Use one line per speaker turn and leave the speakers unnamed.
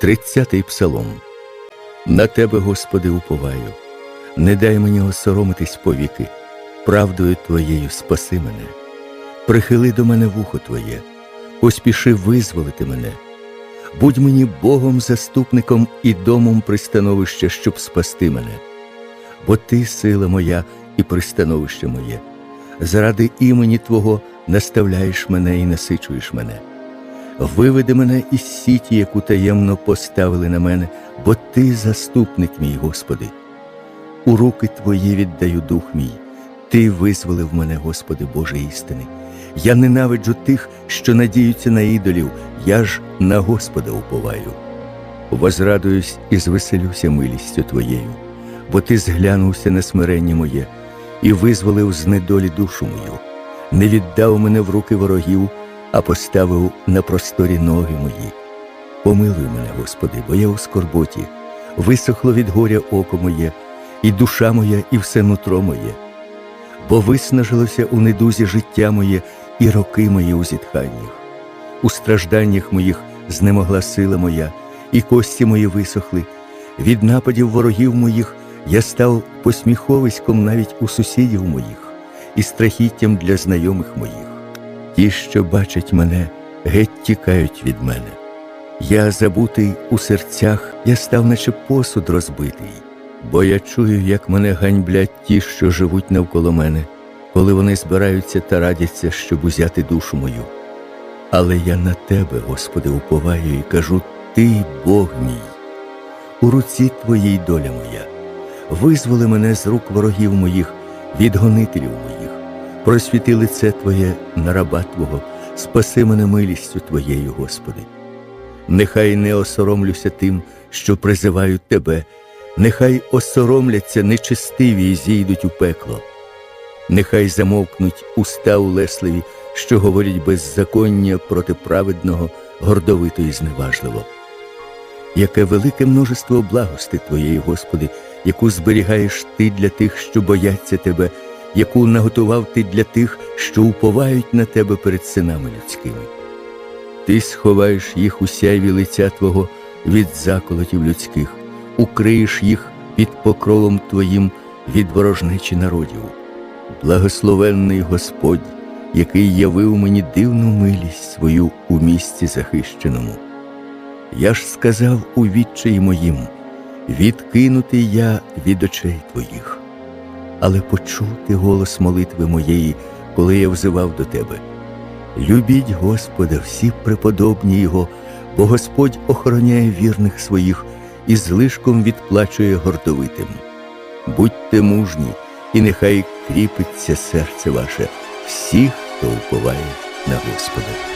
Тридцятий псалом. На тебе, Господи, уповаю, не дай мені осоромитись повіки, правдою Твоєю спаси мене, прихили до мене вухо Твоє, поспіши визволити мене, будь мені Богом заступником і домом пристановища, щоб спасти мене, бо Ти сила моя і пристановище моє, заради імені Твого наставляєш мене і насичуєш мене. Виведи мене із сіті, яку таємно поставили на мене, бо ти заступник мій, Господи. У руки Твої віддаю дух мій, Ти визволив мене, Господи, Боже істини. Я ненавиджу тих, що надіються на ідолів, я ж на Господа уповаю. Возрадуюсь і звеселюся милістю Твоєю, бо Ти зглянувся на смирення моє і визволив з недолі душу мою, не віддав мене в руки ворогів а поставив на просторі ноги мої. Помилуй мене, Господи, бо я у скорботі, висохло від горя око моє, і душа моя, і все нутро моє, бо виснажилося у недузі життя моє і роки мої у зітханнях. У стражданнях моїх знемогла сила моя, і кості мої висохли. Від нападів ворогів моїх я став посміховиськом навіть у сусідів моїх і страхіттям для знайомих моїх. Ті, що бачать мене, геть тікають від мене. Я забутий у серцях, я став, наче посуд розбитий, бо я чую, як мене ганьблять ті, що живуть навколо мене, коли вони збираються та радяться, щоб узяти душу мою. Але я на тебе, Господи, уповаю і кажу: Ти Бог мій, у руці Твоїй доля моя, визволи мене з рук ворогів моїх, від гонителів моїх просвіти лице Твоє на раба Твого, спаси мене милістю Твоєю, Господи. Нехай не осоромлюся тим, що призивають Тебе, нехай осоромляться нечестиві і зійдуть у пекло, нехай замовкнуть уста улесливі, що говорять беззаконня проти праведного, гордовито і зневажливо. Яке велике множество благости Твоєї, Господи, яку зберігаєш Ти для тих, що бояться Тебе яку наготував ти для тих, що уповають на тебе перед синами людськими. Ти сховаєш їх у сяйві лиця Твого від заколотів людських, укриєш їх під покровом Твоїм від ворожнечі народів. Благословенний Господь, який явив мені дивну милість свою у місці захищеному. Я ж сказав у відчаї моїм, відкинутий я від очей Твоїх але почути голос молитви моєї, коли я взивав до тебе. Любіть Господа, всі преподобні Його, бо Господь охороняє вірних своїх і злишком відплачує гордовитим. Будьте мужні, і нехай кріпиться серце ваше, всіх, хто уповає на Господа.